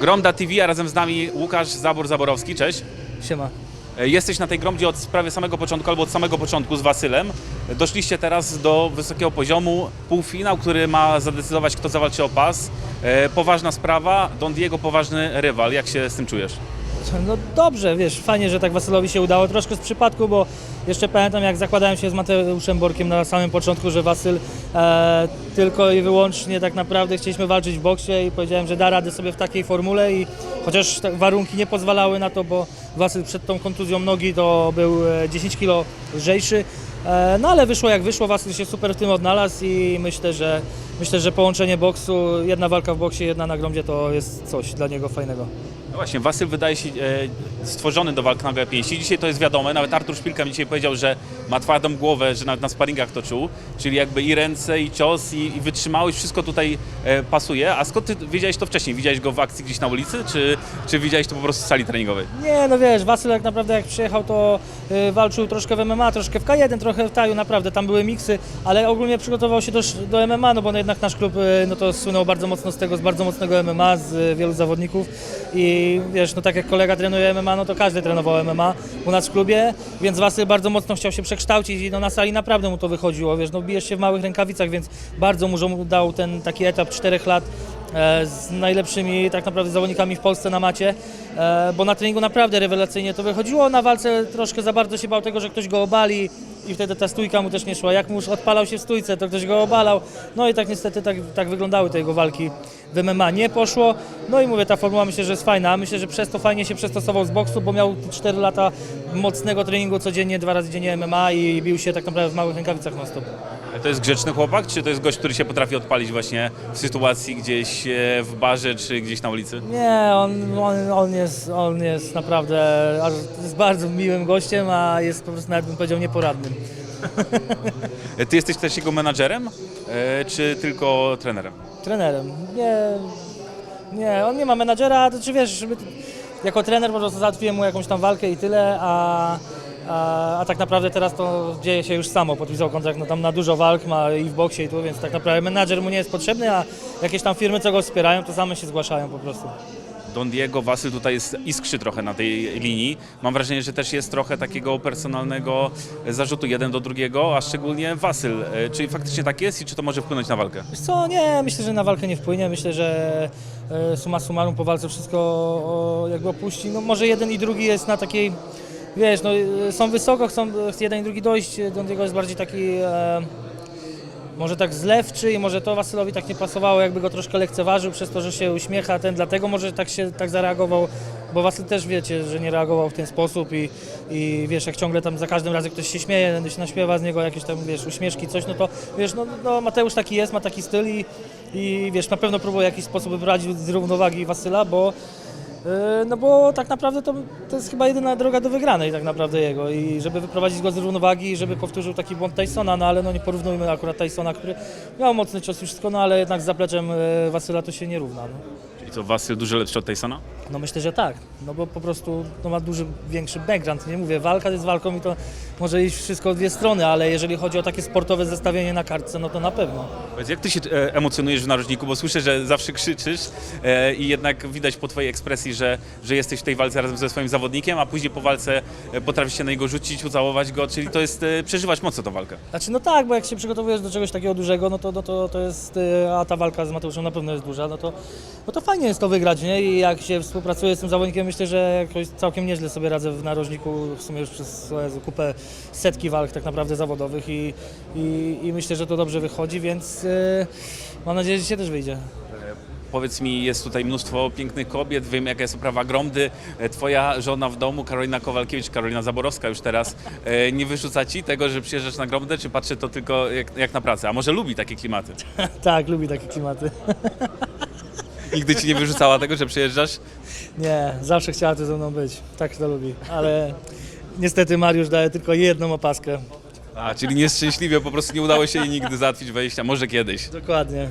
Gromda TV, a razem z nami Łukasz Zabor-Zaborowski, cześć. Siema. E, Jesteś na tej Gromdzie od prawie samego początku, albo od samego początku z Wasylem. Doszliście teraz do wysokiego poziomu, półfinał, który ma zadecydować, kto zawalczy o pas. E, Poważna sprawa, Don Diego poważny rywal. Jak się z tym czujesz? No dobrze, wiesz, fajnie, że tak Wasylowi się udało. Troszkę z przypadku, bo jeszcze pamiętam, jak zakładałem się z Mateuszem Borkiem na samym początku, że Wasyl e, tylko i wyłącznie tak naprawdę chcieliśmy walczyć w boksie i powiedziałem, że da radę sobie w takiej formule i chociaż warunki nie pozwalały na to, bo Wasyl przed tą kontuzją nogi to był e, 10 kg lżejszy. E, No ale wyszło jak wyszło, Wasyl się super w tym odnalazł i myślę, że myślę, że połączenie boksu, jedna walka w boksie, jedna na gromdzie to jest coś dla niego fajnego. No właśnie, Wasyl wydaje się e, stworzony do walk na gołe pięści. Dzisiaj to jest wiadome, nawet Artur Szpilka mi dzisiaj powiedział, że ma twardą głowę, że nawet na sparingach to czuł, czyli jakby i ręce, i cios, i, i wytrzymałość, wszystko tutaj e, pasuje. A skąd ty wiedziałeś to wcześniej? Widziałeś go w akcji gdzieś na ulicy, czy, czy widziałeś to po prostu w sali treningowej? Nie, no wiesz, Wasyl jak naprawdę jak przyjechał, to y, walczył troszkę w MMA, troszkę w K1, trochę w Taju, naprawdę, tam były miksy, ale ogólnie przygotował się też do MMA, no bo jednak nasz klub, y, no to słynął bardzo mocno z tego, z bardzo mocnego MMA, z y, wielu zawodników i wiesz, no tak jak kolega trenuje MMA, no to każdy trenował MMA u nas w klubie, więc Wasyl bardzo mocno chciał się przekształcić i no na sali naprawdę mu to wychodziło, wiesz, no bijesz się w małych rękawicach, więc bardzo mu dał ten taki etap czterech lat e, z najlepszymi tak naprawdę zawodnikami w Polsce na macie, e, bo na treningu naprawdę rewelacyjnie to wychodziło, na walce troszkę za bardzo się bał tego, że ktoś go obali i wtedy ta stójka mu też nie szła. Jak mu już odpalał się w stójce, to ktoś go obalał. No i tak niestety tak, tak wyglądały te jego walki w MMA. Nie poszło. No i mówię, ta formuła myślę, że jest fajna. Myślę, że przez to fajnie się przystosował z boksu, bo miał 4 lata mocnego treningu codziennie, dwa razy dziennie MMA i bił się tak naprawdę w małych rękawicach non stop. To jest grzeczny chłopak, czy to jest gość, który się potrafi odpalić właśnie w sytuacji gdzieś e, w barze, czy gdzieś na ulicy? Nie, on, on, on, jest, on jest naprawdę aż jest bardzo miłym gościem, a jest po prostu nawet bym powiedział nieporadnym. E, Ty jesteś też jego menadżerem, e, czy tylko trenerem? Trenerem. Nie, nie, on nie ma menadżera, to czy wiesz, żeby, jako trener po prostu załatwiłem mu jakąś tam walkę i tyle, a, a, tak naprawdę teraz to dzieje się już samo. Podpisał kontrakt no, tam na dużo walk, ma i w boksie i tu, więc tak naprawdę menadżer mu nie jest potrzebny, a jakieś tam firmy, co go wspierają, to same się zgłaszają po prostu. Don Diego Wasyl tutaj jest iskrzy trochę na tej linii. Mam wrażenie, że też jest trochę takiego personalnego zarzutu jeden do drugiego, a szczególnie Wasyl. E, Czy faktycznie tak jest i czy to może wpłynąć na walkę? Wiesz co, nie, myślę, że na walkę nie wpłynie. Myślę, że e, summa summarum po walce wszystko jakby opuści. No może jeden i drugi jest na takiej, wiesz, no są wysoko, chcą jeden i drugi dojść. Don Diego jest bardziej taki, e, może tak zlewczy i może to Wasylowi tak nie pasowało, jakby go troszkę lekceważył przez to, że się uśmiecha ten, dlatego może tak się tak zareagował, bo Wasyl też wiecie, że nie reagował w ten sposób i, i wiesz, jak ciągle tam za każdym razem ktoś się śmieje, się naśmiewa z niego jakieś tam, wiesz, uśmieszki, coś, no to wiesz, no, no Mateusz taki jest, ma taki styl i, i wiesz, na pewno próbuje w jakiś sposób wyprowadzić z równowagi Wasyla, bo No bo tak naprawdę to, to jest chyba jedyna droga do wygranej tak naprawdę jego i żeby wyprowadzić go z równowagi, żeby powtórzył taki błąd Tysona, no ale no nie porównujmy akurat Tysona, który miał mocny cios i wszystko, no ale jednak z zapleczem yy, Wasyla to się nie równa. No. Czyli co, Wasyl dużo lepszy od Tysona? no myślę, że tak, no bo po prostu no ma duży, większy background, nie mówię, walka jest walką i to może iść wszystko w dwie strony, ale jeżeli chodzi o takie sportowe zestawienie na kartce, no to na pewno. Powiedz, jak ty się e, emocjonujesz w narożniku, bo słyszę, że zawsze krzyczysz e, i jednak widać po twojej ekspresji, że, że jesteś w tej walce razem ze swoim zawodnikiem, a później po walce e, potrafisz się na niego rzucić, ucałować go, czyli to jest, e, przeżywać mocno tą walkę. Znaczy no tak, bo jak się przygotowujesz do czegoś takiego dużego, no to, no to, to jest, y, a ta walka z Mateuszem na pewno jest duża, no to, no to fajnie jest to wygrać, nie? I jak się współpracuje z tym zawodnikiem, myślę, że jakoś całkiem nieźle sobie radzę w narożniku, w sumie już przez Jezu, kupę, setki walk tak naprawdę zawodowych i, i, i myślę, że to dobrze wychodzi, więc y, mam nadzieję, że się też wyjdzie. Powiedz mi, jest tutaj mnóstwo pięknych kobiet, wiem jaka jest oprawa gromdy. E, Twoja żona w domu, Karolina Kowalkiewicz, Karolina Zaborowska już teraz, e, nie wyrzuca ci tego, że przyjeżdżasz na gromdę, czy patrzy to tylko jak, jak na pracę? A może lubi takie klimaty? tak, lubi takie klimaty. Nigdy ci nie wyrzucała tego, że przyjeżdżasz? Nie, zawsze chciała tu ze mną być, tak to lubi, ale niestety Mariusz daje tylko jedną opaskę. A, czyli nieszczęśliwie, po prostu nie udało się jej nigdy załatwić wejścia, może kiedyś. Dokładnie.